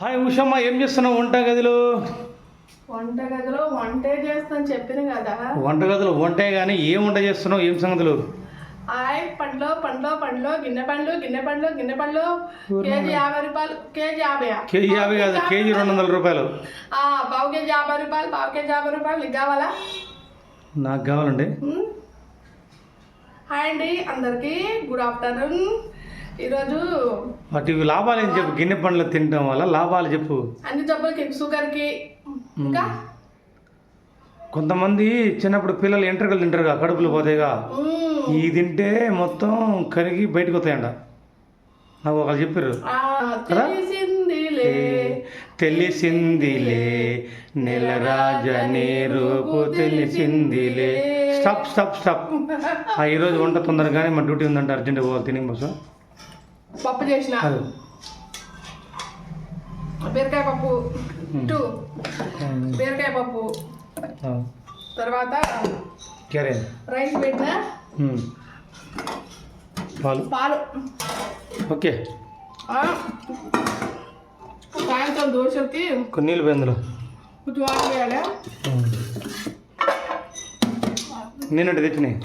Hi Ushamma ఏం చేస్తున్నావు వంట గదిలో వంట గదిలో వంటే చేస్తాను చెప్పిన కదా. వంట గదిలో వంటే కానీ ఏం వంట చేస్తున్నావు? ఏం సంగతులు? ఆయ్ పండ్లు పండ్లు పండ్లు గిన్నె పండ్లు గిన్నె పండ్లు గిన్నె పండ్లు. కేజీ యాభై రూపాయలు కేజీ యాభై. కేజీ యాభై కాదు కేజీ రెండు వందల రూపాయలు. పావు కేజీ యాభై రూపాయలు పావు కేజీ యాభై రూపాయలు నీకు కావాలా? నాకు కావాలండి. హాయ్ అండి అందరికీ గుడ్ ఆఫ్టర్నూన్. ఈరోజు వాటి లాభాలు ఏం చెప్పు? గిన్నె పండ్లు తినడం వల్ల లాభాలు చెప్పు. అన్ని జబ్బులకి షుగర్కి ఇంకా? కొంతమంది చిన్నప్పుడు పిల్లలు ఎంట్రకలు తింటారుగా కడుపులు పోతాయిగా. ఈ తింటే మొత్తం కరిగి బయటకు వస్తాయంట. నాకు ఒకళ్ళు చెప్పారు తెలిసిందిలే. తెలిసిందిలే. నెలరాజ నీ రూపు తెలిసిందిలే. Stop stop stop. ఆ ఈరోజు వంట తొందరగానే మా డ్యూటీ ఉందంటే అర్జెంట్ పోవాలి తిని బస్సు. పప్పు చేసిన. బీరకాయ పప్పు. టూ బీరకాయ పప్పు. తర్వాత రైస్ పెట్టిన? పాలు. పాలు. ఓకే. సాయంత్రం దోశలకి కొన్ని నీళ్ళు పోయిందులో కొంచెం వాటర్ వేయాలి? తెచ్చినాయి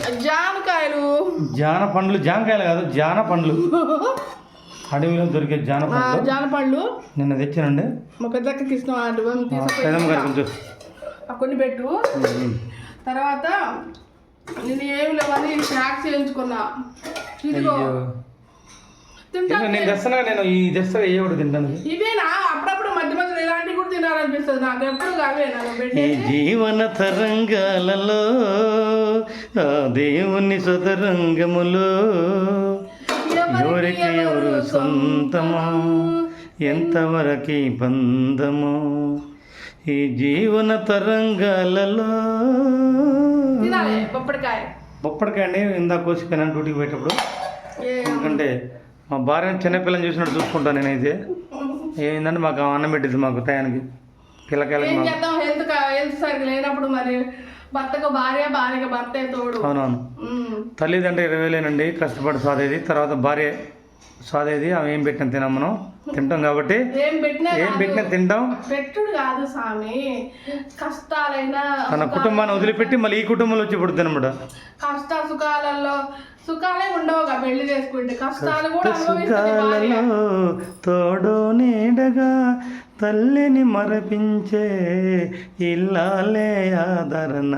జామకాయలు. జాన పండ్లు జానకాయలు కాదు జాన పండ్లు. అడవిలో దొరికే జాన పండ్లు. జానపళ్ళు నిన్న తెచ్చానండి. మా పెద్దక్కకి కొంచెం. కొన్ని పెట్టు. తర్వాత నేను ఏమి లేవని స్నాక్స్ చేయించుకున్నా. ఇదిగో. నేను తెస్తాను నేను ఈ తెస్తా ఏ ఒకటి తింటాను. ఇవేనా? అప్పుడప్పుడు మధ్య మధ్యలో ఇలాంటివి తినాలనిపిస్తుంది. నాకు ఎప్పుడు కావే నాకు ఈ జీవన తరంగాలలో ఆ దేవుని సతరంగములో ఎవరికి ఎవరు సొంతమో ఎంతవరకు బంధమో. ఈ జీవన తరంగాలలో తినాలి పప్పడికాయ బొప్పటికాయ అండి ఇందాక కోసిపోయినాను డ్యూటీకి పోయేటప్పుడు. ఎందుకంటే మా భార్యను చిన్నపిల్లని చూసినట్టు చూసుకుంటాను నేనైతే. ఏంటంటే మాకు అన్నం పెట్టింది మాకు టయానికి. పిల్లకాయలకి ఏం చేద్దాం? హెల్త్ హెల్త్ సరిగ్గా లేనప్పుడు మరి భర్తకు భార్య భార్యకు భర్తే తోడు. అవునవును. తల్లిదండ్రులు ఇరవై వేలేనండి కష్టపడి సాదేది. తర్వాత భార్య సాదేది ఆమె ఏం పెట్టినా తినాం మనం. తింటాం కాబట్టి ఏం పెట్టినా ఏం పెట్టినా తింటాం. పెట్టుడు కాదు స్వామి. కష్టాలైనా తన కుటుంబాన్ని వదిలిపెట్టి మళ్ళీ ఈ కుటుంబంలో వచ్చి పుడుతుంది అనమాట కష్ట సుఖాలలో సుఖాలే ఉండవుగా పెళ్ళి చేసుకుంటే. కష్టాలు కూడా సుఖాలలో తోడో నీడగా తల్లిని మరపించే ఇల్లాలే ఆదరణ.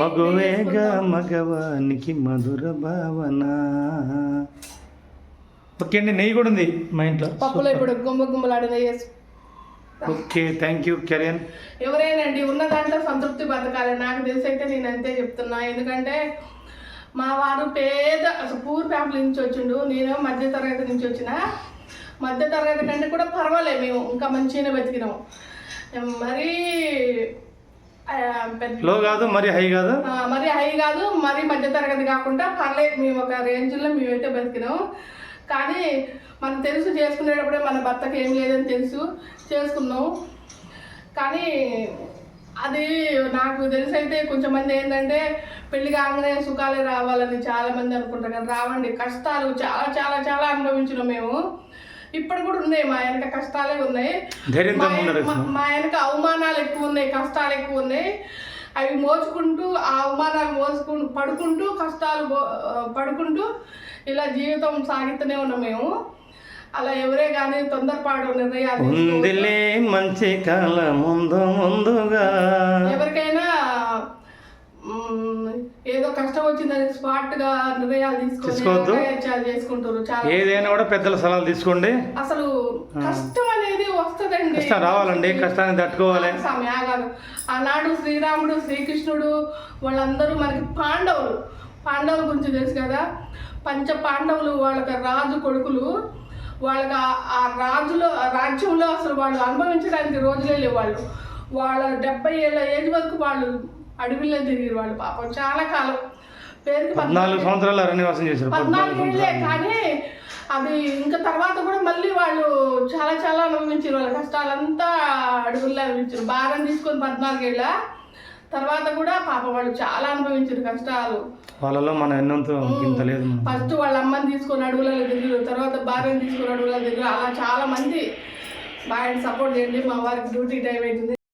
మగువేగా మగవానికి మధుర భావన. ఓకే అండి నెయ్యి కూడా ఉంది మా ఇంట్లో. పప్పులో ఇప్పుడు గుమ్మ గుమ్మలాడి నెయ్యి ఓకే థ్యాంక్ యూ కెరియన్ ఎవరైనండి ఉన్న దాంట్లో సంతృప్తి బతకాలి నాకు తెలిసి అయితే నేను అంతే చెప్తున్నా. ఎందుకంటే మా వారు పేద అసలు పూర్ ఫ్యామిలీ నుంచి వచ్చిండు. నేను మధ్య తరగతి నుంచి వచ్చిన. మధ్య తరగతి కంటే కూడా పర్వాలేదు మేము. ఇంకా మంచిగానే బతికినాం. మరీ లో కాదు మరి హై కాదు? మరి హై కాదు మరి మధ్య తరగతి కాకుండా పర్లేదు. మేము ఒక రేంజ్లో మేమైతే బతికినాం. కానీ మనకు తెలుసు చేసుకునేటప్పుడే మన భర్తకి ఏం లేదని తెలుసు చేసుకున్నాం. కానీ అది నాకు తెలిసి అయితే కొంచెం మంది ఏంటంటే పెళ్ళి కాగానే సుఖాలే రావాలని చాలా మంది అనుకుంటారు కానీ రావండి కష్టాలు చాలా చాలా చాలా అనుభవించినాం మేము. ఇప్పుడు కూడా ఉన్నాయి మా వెనక కష్టాలే ఉన్నాయి. మా వెనక అవమానాలు ఎక్కువ ఉన్నాయి కష్టాలు ఎక్కువ ఉన్నాయి. అవి మోచుకుంటూ ఆ అవమానాలు మోసుకుంటూ పడుకుంటూ కష్టాలు పడుకుంటూ ఇలా జీవితం సాగిస్తూనే ఉన్నాం మేము అలా ఎవరే కానీ తొందరపాటు. ఉందిలే మంచి కాలం ముందు ముందుగా ఎవరికైనా ఏదో కష్టం వచ్చిందని స్పాట్గా నిర్ణయాలు తీసుకోవద్దు. నిర్ణయాలు చేసుకుంటారు చాలా ఏదైనా కూడా పెద్దల సలహాలు తీసుకోండి అసలు కష్టం అనేది వస్తుందండి. కష్టం రావాలండి కష్టాన్ని తట్టుకోవాలి. స్వామి ఆగాదు ఆనాడు శ్రీరాముడు శ్రీకృష్ణుడు వాళ్ళందరూ మనకి పాండవులు. పాండవుల గురించి తెలుసు కదా? పంచ పాండవులు వాళ్ళకి రాజు కొడుకులు. వాళ్ళకి ఆ- రాజులో రాజ్యంలో అసలు వాళ్ళు అనుభవించడానికి రోజులే లేవు వాళ్ళు. వాళ్ళ డెబ్బై ఏళ్ళ ఏజ్ వరకు వాళ్ళు అడవిలో తిరిగారు వాళ్ళు పాపం. చాలా కాలం. పద్నాలుగు సంవత్సరాలు అరణ్యవాసం చేశారు. పద్నాలుగు ఏళ్ళే కానీ అది ఇంకా తర్వాత కూడా మళ్ళీ వాళ్ళు చాలా చాలా అనుభవించారు. వాళ్ళ కష్టాలంతా అడుగుల్లో అనుభవించారు భారం తీసుకొని పద్నాలుగేళ్ళ తర్వాత కూడా పాప వాళ్ళు చాలా అనుభవించారు కష్టాలు. వాళ్ళలో మనం ఎన్నంత ఇంత లేదు. ఫస్ట్ వాళ్ళ అమ్మని తీసుకొని అడవులలో తిరిగారు తర్వాత భార్యను తీసుకొని అడవులలో తిరిగారు అలా చాలా మంది బాగా సపోర్ట్ చేయండి మా వారికి డ్యూటీ టైం అవుతుంది.